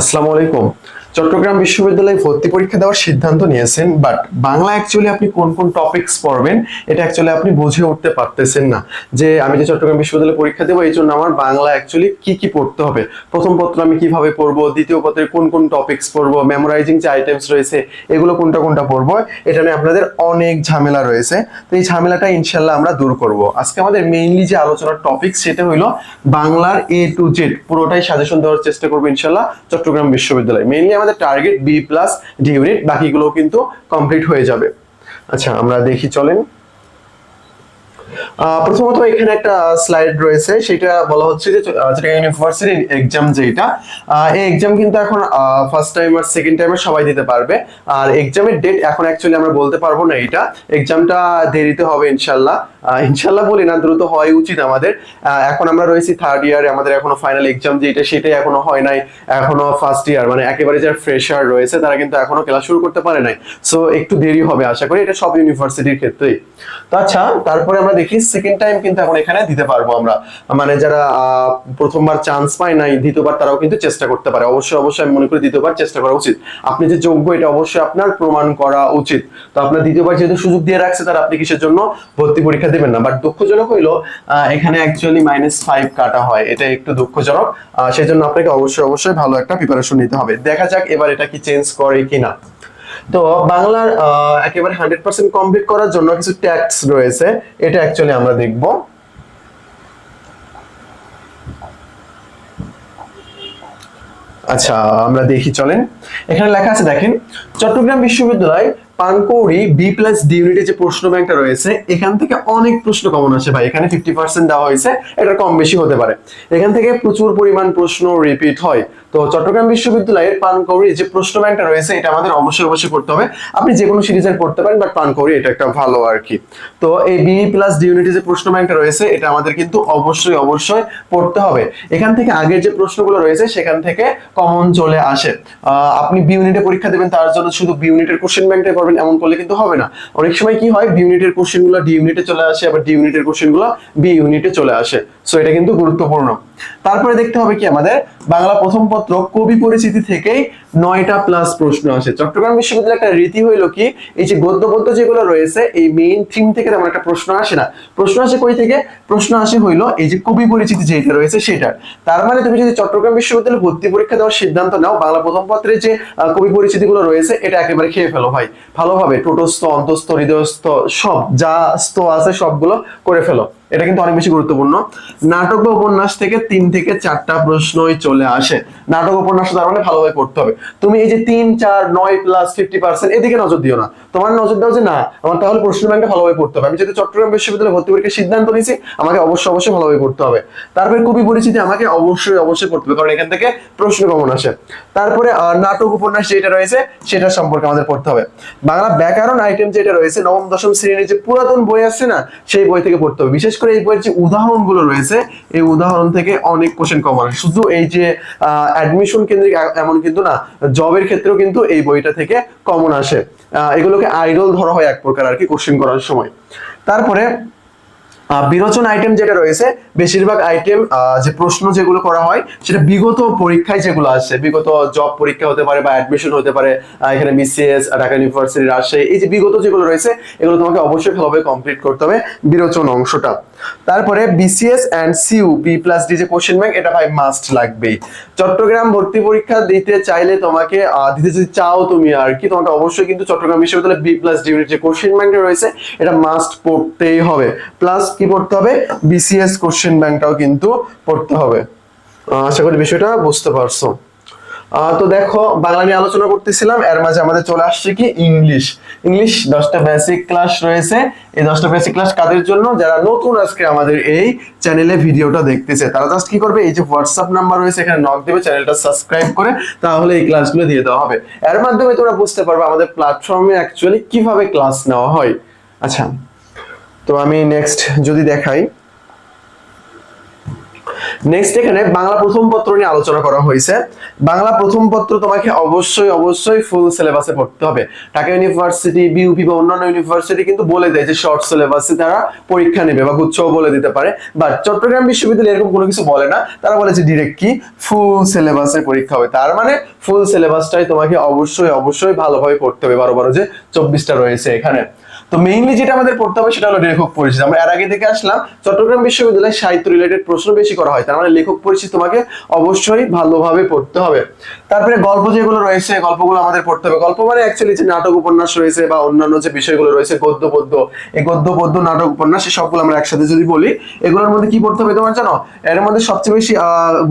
আসসালামু আলাইকুম। চট্টগ্রাম বিশ্ববিদ্যালয়ে ভর্তি পরীক্ষা দেওয়ার সিদ্ধান্ত নিয়েছেন বাট বাংলা অ্যাকচুয়ালি আপনি কোন কোন টপিকস পড়বেন, এটা অ্যাকচুয়ালি আপনি বুঝে উঠতে পারতেছেন না। যে আমি যে চট্টগ্রাম বিশ্ববিদ্যালয়ে পরীক্ষা দেবো এই জন্য আমার বাংলা অ্যাকচুয়ালি কি কি পড়তে হবে? প্রথম পত্র আমি কীভাবে পড়ব, দ্বিতীয় পত্রে কোন কোন টপিকস পড়ব মেমোরাইজিং যে আইটেমস রয়েছে, এগুলো কোনটা কোনটা পড়ব, এটা নিয়ে আপনাদের অনেক ঝামেলা রয়েছে। তো এই ঝামেলাটা ইনশাল্লাহ আমরা দূর করব। আজকে আমাদের মেইনলি যে আলোচনার টপিক সেটা হইল বাংলার এ টু জেড পুরোটাই সাজেশন দেওয়ার চেষ্টা করব ইনশাল্লাহ চট্টগ্রাম বিশ্ববিদ্যালয়। মেইনলি আমাদের target B plus D unit বাকিগুলো কিন্তু কমপ্লিট হয়ে যাবে। আচ্ছা আমরা দেখি, চলেন। প্রথমত এখানে একটা স্লাইড রয়েছে, সেটা বলা হচ্ছে যে যেটা ইউনিভার্সিটি এক্সাম যেটা এই এক্সাম কিন্তু এখন ফার্স্ট টাইম আর সেকেন্ড টাইমে সবাই দিতে পারবে। আর এক্সামের ডেট এখন অ্যাকচুয়ালি আমরা বলতে পারব না এটা। এক্সামটা দেরিতে হবে ইনশাল্লাহ। ইনশাল্লাহ বলি না, দ্রুত হওয়াই উচিত আমাদের। এখন আমরা রয়েছি থার্ড ইয়ারে আমাদের এখনও ফাইনাল এক্সাম যেটা সেটাই এখনও হয় নাই। এখনও ফার্স্ট ইয়ার মানে একেবারে যারা ফ্রেশার রয়েছে, তারা কিন্তু এখনও ক্লাস শুরু করতে পারে নাই। সো একটু দেরি হবে, আশা করি। এটা সব ইউনিভার্সিটির ক্ষেত্রেই। তো আচ্ছা তারপরে আমরা দেখি সেকেন্ড টাইম কিন্তু এখন এখানে দিতে পারব আমরা। মানে যারা প্রথমবার চান্স পায় নাই, দ্বিতীয়বার তারাও কিন্তু চেষ্টা করতে পারে। অবশ্যই অবশ্যই আমি মনে করি দ্বিতীয়বার চেষ্টা করা উচিত। আপনি যে যোগ্য, এটা অবশ্যই আপনার প্রমাণ করা উচিত। তো আপনার দ্বিতীয়বার যেহেতু সুযোগ দিয়ে রাখছে, তারা আপনি কিসের জন্য ভর্তি পরীক্ষা দেবেন না। বাট দুঃখজনক হইল এখানে অ্যাকচুয়ালি মাইনাস ফাইভ কাটা হয়। এটা একটু দুঃখজনক। সেই জন্য আপনাকে অবশ্যই অবশ্যই ভালো একটা প্রিপারেশন নিতে হবে। দেখা যাক এবার এটা কি চেঞ্জ করে কিনা। তো বাংলার একেবারে হান্ড্রেড পার্সেন্ট কমপ্লিট করার জন্য কিছু ট্যাক্স রয়েছে, এটা অ্যাকচুয়ালি আমরা দেখব। আচ্ছা আমরা দেখি, চলেন। এখানে লেখা আছে, দেখেন, চট্টগ্রাম বিশ্ববিদ্যালয় পানকৌড়ি বি প্লাস ডি ইউনিটের যে প্রশ্ন ব্যাংকটা রয়েছে, এখান থেকে অনেক প্রশ্ন কমন আসে ভাই। এখানে ফিফটি পার্সেন্ট দেওয়া হয়েছে, এটা কম বেশি হতে পারে। এখান থেকে প্রচুর পরিমাণ প্রশ্ন রিপিট হয়। তো চট্টগ্রাম বিশ্ববিদ্যালয়ের পানকৌড়ি যে প্রশ্ন ব্যাংকটা রয়েছে, এটা আমাদের অবশ্যই অবশ্যই করতে হবে। আপনি যে কোনো সিরিজের পড়তে পারেন বাট পানকৌড়ি এটা একটা ভালো আর কি। তো এই বি প্লাস ডি ইউনিটের যে প্রশ্ন ব্যাংকটা রয়েছে, এটা আমাদের কিন্তু অবশ্যই অবশ্যই পড়তে হবে। এখান থেকে আগের যে প্রশ্নগুলো রয়েছে, সেখান থেকে কমন চলে আসে। আপনি বি ইউনিটে পরীক্ষা দেবেন, তার জন্য শুধু বি ইউনিটের কোশ্চেন ব্যাংকটা করবেন, এমন করলে কিন্তু হবে না। অনেক সময় কি হয় বি ইউনিটের কোশ্চেনগুলো ডি ইউনিটে চলে আসে, আবার ডি ইউনিটের কোশ্চেনগুলো বি ইউনিটে চলে আসে। সো এটা কিন্তু গুরুত্বপূর্ণ। তারপরে দেখতে হবে কি আমাদের? বাংলা প্রথম পত্র, কবি পরিচিতি থেকেই নয়টা প্লাস প্রশ্ন আসে। চট্টগ্রাম বিশ্ববিদ্যালয়ের একটা রীতি হইল কি? এই যে গদ্য পদ্য যেগুলো রয়েছে, এই মেইন থিম থেকে তেমন একটা প্রশ্ন আসে না। প্রশ্ন আসে কই থেকে? প্রশ্ন আসে হইল এই যে কবি পরিচিতি যেটা রয়েছে সেটা তার মানে তুমি যদি চট্টগ্রাম বিশ্ববিদ্যালয়ে ভর্তি পরীক্ষা দেওয়ার সিদ্ধান্ত নাও, বাংলা প্রথম পত্রে যে কবি পরিচিতিগুলো রয়েছে, এটা একেবারে খেয়ে ফেলো ভাই। ভালোভাবে, টোটস্থ, অন্তস্থ, হৃদয়স্থ, সব, যা স্থ আছে সবগুলো করে ফেলো। এটা কিন্তু অনেক বেশি গুরুত্বপূর্ণ। নাটক বা উপন্যাস থেকে তিন থেকে চারটা প্রশ্নই চলে আসে। নাটক, উপন্যাস তার মানে ভালোভাবে পড়তে হবে। তুমি এই যে তিন, চার, নয় প্লাস ফিফটি পার্সেন্ট এদিকে নজর দিও না। তোমার নজর দাও যে না, আমার তাহলে প্রশ্ন ব্যাংকটা ভালোভাবে পড়তে হবে। আমি যেহেতু চট্টগ্রাম বিশ্ববিদ্যালয়ে ভর্তি পরীক্ষার সিদ্ধান্ত নিয়েছি, আমাকে অবশ্যই অবশ্যই ভালোভাবে পড়তে হবে। তারপরে কবি পরিচিতি আমাকে অবশ্যই অবশ্যই পড়তে হবে, কারণ এখান থেকে প্রশ্ন কমন আসে। তারপরে নাটক, উপন্যাস যেটা রয়েছে, সেটা সম্পর্কে আমাদের পড়তে হবে। বাংলা ব্যাকরণ আইটেম যেটা রয়েছে, নবম, দশম শ্রেণির যে পুরাতন বই আছে না, সেই বই থেকে পড়তে হবে। বিশেষ এই বইয়ের যে উদাহরণগুলো রয়েছে। এই উদাহরণ থেকে অনেক কোশ্চেন কমন শুধু এই যে অ্যাডমিশন কেন্দ্রিক এমন কিন্তু না জবের ক্ষেত্রেও কিন্তু এই বইটা থেকে কমন আসে। এগুলোকে আইডল ধরা হয় এক প্রকার আর কি কোশ্চেন করার সময়। তারপরে বিরোচন আইটেম যেটা রয়েছে, বেশিরভাগ আইটেম যে প্রশ্ন যেগুলো করা হয়, সেটা বিগত পরীক্ষায় যেগুলো আসছে, বিগত জব পরীক্ষা হতে পারে বা অ্যাডমিশন হতে পারে এখানে বিসিএস ঢাকা ইউনিভার্সিটি রাজশাহী, এই যে বিগত যেগুলো রয়েছে, এগুলো তোমাকে অবশ্যই ভালোভাবে কমপ্লিট করতে হবে বিরোচন অংশটা। তারপরে BCS and CU B plus D যে কোশ্চেন ব্যাংক এটা ভাই মাস্ট লাগবেই। চট্টগ্রাম ভর্তি পরীক্ষা দিতে চাইলে তোমাকে দিতে যদি চাও তুমি আর কি, তোমাকে অবশ্যই কিন্তু চট্টগ্রাম বিশ্ববিদ্যালয়ে বি প্লাস ডি যে কোশ্চেন ব্যাংকটা রয়েছে, এটা মাস্ট পড়তেই হবে। প্লাস কি পড়তে হবে? বিসিএস কোশ্চেন ব্যাংকটাও কিন্তু পড়তে হবে। আশা করি বিষয়টা বুঝতে পারছ। তো দেখো, বাংলা নিয়ে আলোচনা করতেছিলাম, এর মাঝে আমাদের চলে আসছে কি? ইংলিশ ইংলিশ দশটা বেসিক ক্লাস রয়েছে। এই দশটা বেসিক ক্লাস কাদের জন্য? যারা নতুন আজকে আমাদের এই চ্যানেলে ভিডিওটা দেখতেছে, তারা জাস্ট কি করবে? এই যে হোয়াটসঅ্যাপ নাম্বার রয়েছে, এখানে নক দেবে চ্যানেলটা সাবস্ক্রাইব করে, তাহলে এই ক্লাসগুলো দিয়ে দেওয়া হবে। এর মাধ্যমে তোমরা বুঝতে পারবে আমাদের প্ল্যাটফর্মে অ্যাকচুয়ালি কীভাবে ক্লাস নেওয়া হয়। আচ্ছা। তো আমি নেক্সট যদি দেখাই নেক্সট এখানে বাংলা প্রথম পত্র নিয়ে আলোচনা করা হয়েছে। বাংলা প্রথম পত্র তোমাকে অবশ্যই অবশ্যই ফুল সিলেবাসে পড়তে হবে। ঢাকা ইউনিভার্সিটি বিউপি বা অন্যান্য ইউনিভার্সিটি কিন্তু বলে দেয় যে শর্ট সিলেবাসে তারা পরীক্ষা নেবে বা গুচ্ছও বলে দিতে পারে। বাট চট্টগ্রাম বিশ্ববিদ্যালয় এরকম কোনো কিছু বলে না। তারা বলে যে ডিরেক্ট কি? ফুল সিলেবাসের পরীক্ষা হবে। তার মানে ফুল সিলেবাসটাই তোমাকে অবশ্যই অবশ্যই ভালোভাবে পড়তে হবে। বারো বারো যে চব্বিশটা রয়েছে এখানে। তো মেইনলি যেটা আমাদের পড়তে হবে সেটা হলো লেখক পরিচিতি। আমরা এর আগে থেকে আসলাম, চট্টগ্রাম বিশ্ববিদ্যালয়ে সাহিত্য রিলেটেড প্রশ্ন বেশি করা হয়, তার মানে লেখক পরিচিতি তোমাকে অবশ্যই ভালোভাবে পড়তে হবে। তারপরে গল্প যেগুলো রয়েছে, গল্পগুলো আমাদের পড়তে হবে। গল্প মানে অ্যাকচুয়ালি যে নাটক উপন্যাস রয়েছে বা অন্যান্য যে বিষয়গুলো রয়েছে, গদ্য পদ্য, এই গদ্য পদ্য, নাটক উপন্যাস সবগুলো আমরা একসাথে যদি বলি, এগুলোর মধ্যে কি পড়তে হবে তোমার জানো? এর মধ্যে সবচেয়ে বেশি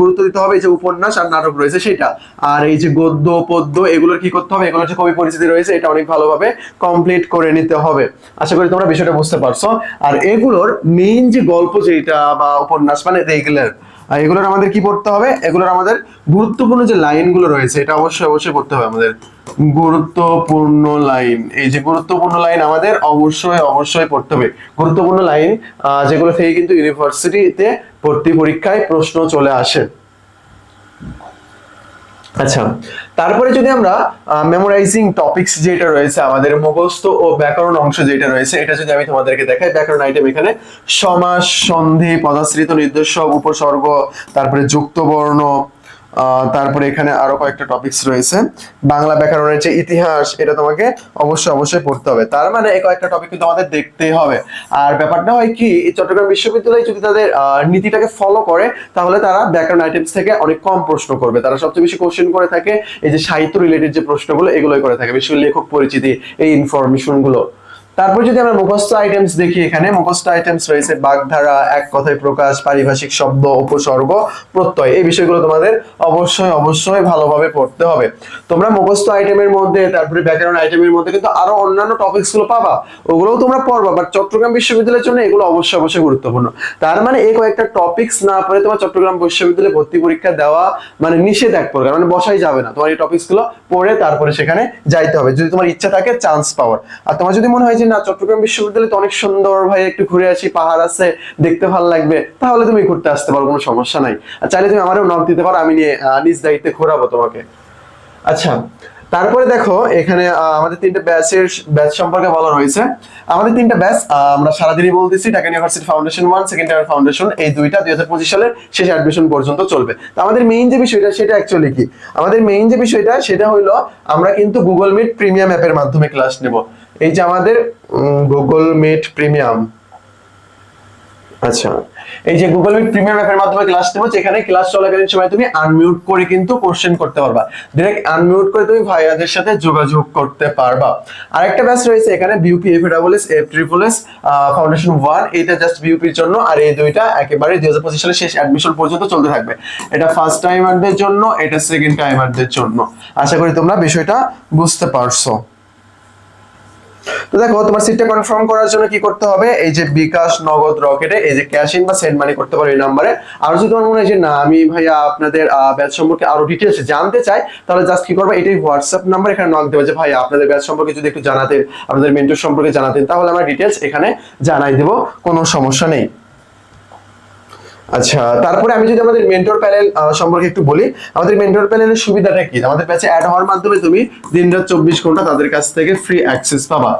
গুরুত্ব দিতে হবে যে উপন্যাস আর নাটক রয়েছে সেটা। আর এই যে গদ্য পদ্য, এগুলোর কি করতে হবে? এগুলোর যে কবি পরিচিতি রয়েছে, এটা অনেক ভালোভাবে কমপ্লিট করে নিতে হবে। আশা করি তোমরা বিষয়টা বুঝতে পারছ। আর এগুলোর মেইন যে গল্প যেটা বা উপন্যাস মানে রেগুলার এগুলোর আমাদের কি পড়তে হবে? এগুলোর আমাদের গুরুত্বপূর্ণ যে লাইনগুলো রয়েছে, এটা অবশ্যই অবশ্যই পড়তে হবে আমাদের। গুরুত্বপূর্ণ লাইন, এই যে গুরুত্বপূর্ণ লাইন আমাদের অবশ্যই অবশ্যই পড়তে হবে। গুরুত্বপূর্ণ লাইন যেগুলো থেকে কিন্তু ইউনিভার্সিটিতে ভর্তি পরীক্ষায় প্রশ্ন চলে আসে। আচ্ছা তারপরে যদি আমরা মেমোরাইজিং টপিকস যেটা রয়েছে আমাদের মুখস্থ ও ব্যাকরণ অংশ যেটা রয়েছে এটা যদি আমি তোমাদেরকে দেখাই ব্যাকরণ আইটেম এখানে সমাস সন্ধি পদাশ্রিত নির্দেশ উপসর্গ তারপরে যুক্ত বর্ণ আহ, তারপরে এখানে আরও কয়েকটা টপিকস রয়েছে। বাংলা ব্যাকরণের যে ইতিহাস, এটা তোমাকে অবশ্যই অবশ্যই পড়তে হবে। তার মানে এই কয়েকটা টপিক কিন্তু আমাদের দেখতেই হবে। আর ব্যাপারটা হয় কি চট্টগ্রাম বিশ্ববিদ্যালয় যদি তাদের নীতিটাকে ফলো করে, তাহলে তারা ব্যাকরণ আইটেমস থেকে অনেক কম প্রশ্ন করবে। তারা সবচেয়ে বেশি কোশ্চেন করে থাকে, এই যে সাহিত্য রিলেটেড যে প্রশ্নগুলো, এগুলোই করে থাকে। বেশি করে লেখক পরিচিতি, এই ইনফরমেশনগুলো। তারপর যদি আমরা মুখস্থ আইটেমস দেখি এখানে, মুখস্থ আইটেমস রয়েছে বাগধারা, এক কথায় প্রকাশ, পারিভাষিক শব্দ, উপসর্গ, প্রত্যয়। এই বিষয়গুলো তোমাদের অবশ্যই অবশ্যই ভালোভাবে পড়তে হবে। তোমরা মুখস্থ আইটেমের মধ্যে, তারপরে ব্যাকরণ আইটেমের মধ্যে কিন্তু আরও অন্যান্য টপিকসগুলো পাবা। ওগুলোও তোমরা পড়বা বাট চট্টগ্রাম বিশ্ববিদ্যালয়ের জন্য এগুলো অবশ্যই অবশ্যই গুরুত্বপূর্ণ। তার মানে এই কয়েকটা টপিকস না পড়ে তোমার চট্টগ্রাম বিশ্ববিদ্যালয়ে ভর্তি পরীক্ষা দেওয়া মানে নিষেধ এক প্রকার মানে বসাই যাবে না। তোমার এই টপিকসগুলো পড়ে তারপরে সেখানে যাইতে হবে। যদি তোমার ইচ্ছা থাকে চান্স পাওয়ার। আর তোমার যদি মনে হয় যে না, চট্টগ্রাম বিশ্ববিদ্যালয় তো অনেক সুন্দর ভাই, একটু ঘুরে আসি, পাহাড় আছে, দেখতে ভালো লাগবে। তাহলে তুমি ঘুরতে আসতে পারো, কোনো সমস্যা নাই। চাইলে তুমি আমারও নক দিতে পারো, আমি নিয়ে নিজ দায়িত্বে ঘোরাবো তোমাকে। আচ্ছা তারপরে দেখো, এখানে আমাদের তিনটা ব্যাচের ব্যাচ সম্পর্কে বলা রয়েছে। আমাদের তিনটা ব্যাচ আমরা সারাদিনই বলতেছি, Dhaka university foundation one, second year foundation, এই দুইটা দুই হাজার পঁচিশ সালের শেষ অ্যাডমিশন পর্যন্ত চলবে। তো আমাদের মেইন যে বিষয়টা, সেটা অ্যাকচুয়ালি কি? আমাদের মেইন যে বিষয়টা, সেটা হলো আমরা কিন্তু গুগল মিট প্রিমিয়াম অ্যাপের মাধ্যমে ক্লাস নেব। এই যে আমাদের গুগল মিট প্রিমিয়াম আচ্ছা এই যে গুগল মিট প্রিমিয়াম অ্যাপের মাধ্যমে ক্লাস নেব, যেখানে ক্লাস চলাকালীন সময় তুমি আনমিউট করে কিন্তু কোশ্চেন করতে পারবা। ডাইরেক্ট আনমিউট করে তুমি ভাইয়াদের সাথে যোগাযোগ করতে পারবা। আরেকটা ব্যাচ রয়েছে, এখানে BUP F double S F triple S foundation one এটা জাস্ট বিউপির জন্য, আর এই দুইটা একেবারে দুই হাজার পঁচিশ সালের শেষ অ্যাডমিশন পর্যন্ত চলতে থাকবে। এটা ফার্স্ট টাইমারদের জন্য, এটা সেকেন্ড টাইমারদের জন্য। আশা করি তোমরা বিষয়টা বুঝতে পারছ। তো দেখো, তোমার সিটটা কনফার্ম করার জন্য কি করতে হবে? এই যে বিকাশ নগদ রকেটে এই যে ক্যাশ ইন বা সেন্ড মানি করতে পারো এই নাম্বারে আর যদি তোমার মনে হয় যে না, আমি ভাইয়া আপনাদের ব্যাচ সম্পর্কে আরও ডিটেলস জানতে চাই, তাহলে জাস্ট কি করবে? এটাই হোয়াটসঅ্যাপ নাম্বার এখানে নক দেবে যে ভাই আপনাদের ব্যাচ সম্পর্কে যদি একটু জানাতেন, আপনাদের মেন্টর সম্পর্কে জানাতেন, তাহলে আমরা ডিটেলস এখানে জানাই দেবো, কোনো সমস্যা নেই। আচ্ছা তারপরে আমি যদি আমাদের মেন্টর প্যানেল সম্পর্কে একটু বলি, আমাদের মেন্টর প্যানেলের সুবিধাটা কি? আমাদের কাছে অ্যাড হওয়ার মাধ্যমে তুমি দিন রাত চব্বিশ ঘণ্টা তাদের কাছ থেকে ফ্রি অ্যাক্সেস পাবা।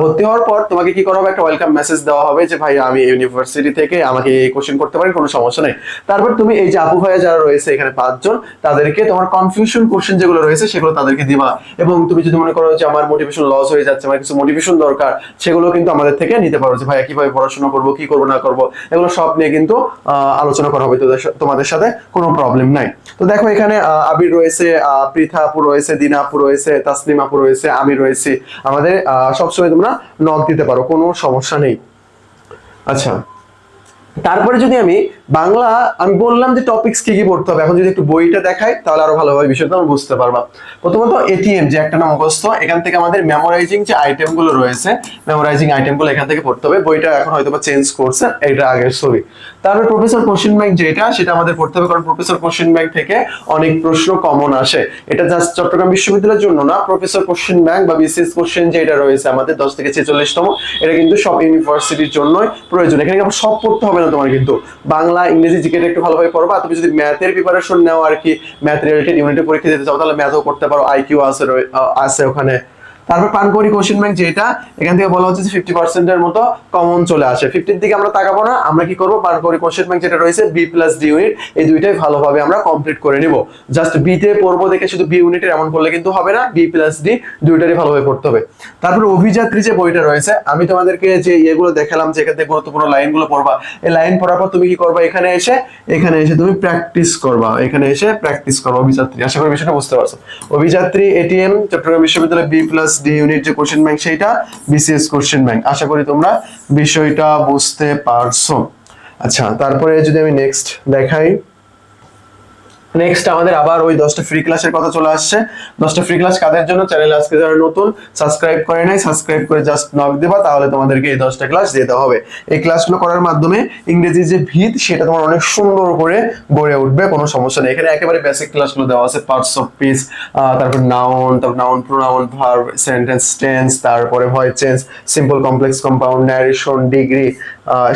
ভর্তি হওয়ার পর তোমাকে কি করা হবে? একটা ওয়েলকাম মেসেজ দেওয়া হবে যে, ভাই, আমি ইউনিভার্সিটি থেকে, আমাকে এই কোশ্চেন করতে পারেন, কোনো সমস্যা নেই। তারপর তুমি এই যে আপু ভাইয়া যারা রয়েছে এখানে পাঁচজন, তাদেরকে তোমার কনফিউশন কোশ্চেন যেগুলো রয়েছে, সেগুলো তাদেরকে দিবা। এবং তুমি যদি মনে করো যে, আমার মোটিভেশন লস হয়ে যাচ্ছে, আমার কিছু মোটিভেশন দরকার, সেগুলো কিন্তু আমাদের থেকে নিতে পারো যে, ভাইয়া, কীভাবে পড়াশোনা করব, কি করব, না করব? এগুলো সব নিয়ে কিন্তু আলোচনা করা হবে তোমাদের সাথে, কোনো প্রবলেম নাই। তো দেখো এখানে আবির রয়েছে পৃথা আপু রয়েছে দিনা আপু রয়েছে তাসলিম আপু রয়েছে, আমি রয়েছি। আমাদের সবসময় তোমরা নক দিতে পারো, কোনো সমস্যা নেই। আচ্ছা তারপরে যদি আমি বাংলা, আমি বললাম যে টপিকস কি কি পড়তে হবে। এখন যদি একটু বইটা দেখাই, তাহলে আরও ভালোভাবে বিষয়টা আমরা বুঝতে পারবা। প্রথমত এটিএম যে একটা নাম মুখস্থ এখান থেকে আমাদের মেমোরাইজিং যে আইটেমগুলো রয়েছে মেমোরাইজিং আইটেমগুলো এখান থেকে পড়তে হবে। বইটা এখন হয়তো বা চেঞ্জ করছে, এটা আগের ছবি। তারপরে প্রফেসর কোশ্চেন ব্যাংক যেটা, সেটা আমাদের পড়তে হবে, কারণ প্রফেসর কোশ্চেন ব্যাংক থেকে অনেক প্রশ্ন কমন আসে। এটা জাস্ট চট্টগ্রাম বিশ্ববিদ্যালয়ের জন্য না প্রফেসর কোশ্চেন ব্যাংক বা বিসিএস কোশ্চেন যেটা রয়েছে আমাদের দশ থেকে ছেচল্লিশতম, এটা কিন্তু সব ইউনিভার্সিটির জন্যই প্রয়োজন। এখানে সব পড়তে হবে না তোমার কিন্তু। বাংলা ইংরেজি জিকেটা একটু ভালোভাবে পড়বা। তুমি যদি ম্যাথের প্রিপারেশন নাও আর কি ম্যাথ রিলেটেড ইউনিটে পরীক্ষা দিতে চাও, তাহলে ম্যাথও করতে পারো। আইকিউ আছে আছে ওখানে। তারপর পানকৌড়ি কোশ্চেন ব্যাংক যেটা, এখান থেকে বলা হচ্ছে যে ফিফটি পার্সেন্টের মতো কমন চলে আসে। ফিফটির দিকে আমরা তাকাবো না, আমরা কি করব? পানকৌড়ি কোশ্চেন ব্যাংক যেটা রয়েছে বি প্লাস ডি ইউনিট এই দুইটাই ভালোভাবে আমরা কমপ্লিট করে নিব। জাস্ট বি তে পড়ব দেখে শুধু বি ইউনিটের এমন করলে কিন্তু হবে না বি প্লাস ডি দুইটারই ভালোভাবে পড়তে হবে। তারপর অভিযাত্রী যে বইটা রয়েছে, আমি তোমাদেরকে যে ইয়েগুলো দেখালাম, যে এখান থেকে গুরুত্বপূর্ণ লাইনগুলো পড়বা, এই লাইন পড়ার পর তুমি কি করবা? এখানে এসে এখানে এসে তুমি প্র্যাকটিস করবা। এখানে এসে প্র্যাকটিস করবা অভিযাত্রী। আশা করি বিষয়টা বুঝতে পারছ। অভিযাত্রী এটিএম চট্টগ্রাম বিশ্ববিদ্যালয় বি প্লাস ডি ইউনিট যে কোশ্চেন ব্যাংক সেইটা বিসিএস কোশ্চেন ব্যাংক আশা করি তোমরা বিষয়টা বুঝতে পারছ। আচ্ছা তারপরে যদি আমি নেক্সট দেখাই। নেক্সট আমাদের আবার ওই দশটা ফ্রি ক্লাসের কথা চলে আসছে। দশটা ফ্রি ক্লাস কাদের জন্য? চ্যানেল আজকে যারা নতুন সাবস্ক্রাইব করে নাই সাবস্ক্রাইব করে জাস্ট নক দেবা, তাহলে তোমাদেরকে এই দশটা ক্লাস দিতে হবে। এই ক্লাসগুলো করার মাধ্যমে ইংরেজির যে ভিত, সেটা তোমার অনেক সুন্দর করে গড়ে উঠবে, কোনো সমস্যা নেই। এখানে একেবারে বেসিক ক্লাসগুলো দেওয়া আছে পার্টস অফ পিস তারপর নাউন তারপর noun pronoun verb sentence tense তারপরে voice change simple complex compound narration degree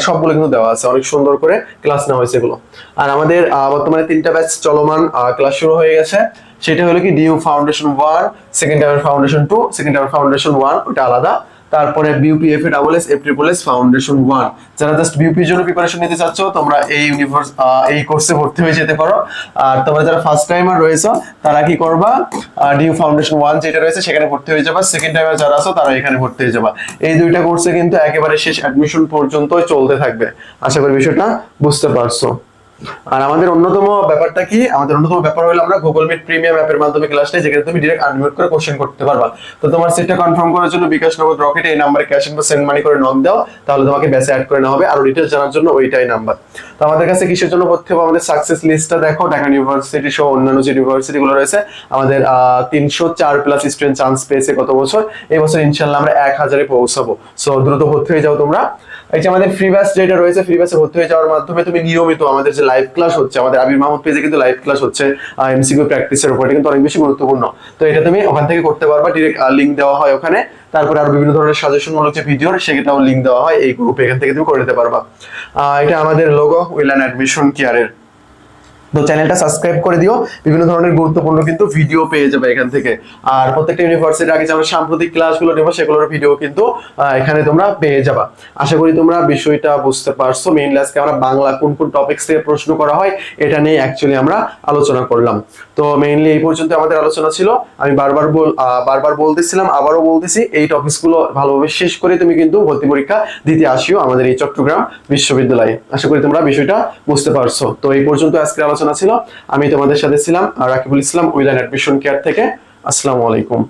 সবগুলো কিন্তু দেওয়া আছে। অনেক সুন্দর করে ক্লাস নেওয়া হয়েছে এগুলো। আর আমাদের বর্তমানে তিনটা ব্যাচ চলমান ক্লাস শুরু হয়ে গেছে। সেটা হলো কি DU foundation one second time foundation two second time foundation one ওটা আলাদা। তারপরে BUPF double S F triple S foundation one যারা জাস্ট বিউপির জন্য প্রিপারেশন নিতে চাচ্ছ, তোমরা এই ইউনিভার্স এই কোর্সে ভর্তি হয়ে যেতে পারো। আর তোমরা যারা ফার্স্ট টাইমার রয়েছো, তারা কি করবা? ডিউ ফাউন্ডেশন ওয়ান যেটা রয়েছে, সেখানে ভর্তি হয়ে যাবা। সেকেন্ড টাইমার যারা আছো, তারা এখানে ভর্তি হয়ে যাবা। এই দুইটা কোর্সে কিন্তু একেবারে শেষ অ্যাডমিশন পর্যন্তই চলতে থাকবে। আশা করি বিষয়টা বুঝতে পারছ। আর আমাদের অন্যতম ব্যাপারটা কি? আমাদের অন্যতম ব্যাপার হলো আমরা গুগল মিট প্রিমিয়াম অ্যাপের মাধ্যমে ক্লাস নেই, যেখানে তুমি ডিরেক্ট আনমিউট করে কোশ্চেন করতে পারবা। তো তোমার সিটটা কনফার্ম করার জন্য বিকাশ নগদ রকেট এই নাম্বারে ক্যাশ বা সেন্ড মানি করে নক দাও, তাহলে তোমাকে ব্যাচে অ্যাড করে নেওয়া হবে। আর ডিটেলস জানার জন্য ওইটাই নাম্বার তো আমাদের কাছে কিসের জন্য ভর্তি হবে? আমাদের সাকসেস লিস্টটা দেখো, ঢাকা ইউনিভার্সিটি সহ অন্যান্য যে ইউনিভার্সিটি গুলো রয়েছে, আমাদের তিনশো চার প্লাস স্টুডেন্ট চান্স পেয়েছে গত বছর। এই বছর ইনশাল্লাহ আমরা এক হাজারে পৌঁছাবো। সো দ্রুত ভর্তি হয়ে যাও তোমরা। এই যে আমাদের ফ্রি ব্যাচ যেটা রয়েছে ফ্রি ব্যাচে ভর্তি হয়ে যাওয়ার মাধ্যমে তুমি নিয়মিত আমাদের যে লাইভ ক্লাস হচ্ছে। আমাদের আবির মাহমুদ পেজে কিন্তু লাইভ ক্লাস হচ্ছে এমসিকিউ প্র্যাকটিসের উপর। এটা কিন্তু অনেক বেশি গুরুত্বপূর্ণ। তো এটা তুমি ওখান থেকে করতে পারবা ডিরেক্ট লিঙ্ক দেওয়া হয় ওখানে। তারপরে আরও বিভিন্ন ধরনের সাজেশন মূলক যে ভিডিওর সেটাও লিঙ্ক দেওয়া হয়। এই গ্রুপে এখান থেকে তুমি করে নিতে পারবা। এটা আমাদের লোগো উইলান অ্যাডমিশন কেয়ারের তো চ্যানেলটা সাবস্ক্রাইব করে দিও। বিভিন্ন ধরনের গুরুত্বপূর্ণ কিন্তু ভিডিও পেয়ে যাবে এখান থেকে। আর প্রত্যেকটা ইউনিভার্সিটির আগে যে আমরা সাম্প্রতিক ক্লাসগুলো নেব, সেগুলোর ভিডিও কিন্তু এখানে তোমরা পেয়ে যাবা। আশা করি তোমরা বিষয়টা বুঝতে পারছ। মেইনলি আজকে আমরা বাংলা কোন কোন টপিক্স থেকে প্রশ্ন করা হয়, এটা নিয়ে অ্যাকচুয়ালি আমরা আলোচনা করলাম। তো মেইনলি এই পর্যন্ত আমাদের আলোচনা ছিল। আমি বারবার বল বারবার বলতেছিলাম, আবারও বলতেছি, এই টপিকসগুলো ভালোভাবে শেষ করে তুমি কিন্তু ভর্তি পরীক্ষা দিতে আসিও আমাদের এই চট্টগ্রাম বিশ্ববিদ্যালয়ে। আশা করি তোমরা বিষয়টা বুঝতে পারছ। তো এই পর্যন্ত আজকের আলোচনা ছিল। আমি তোমাদের সাথে ছিলাম রাকিবুল ইসলাম উইলান অ্যাডমিশন কেয়ার থেকে। আসসালামু আলাইকুম।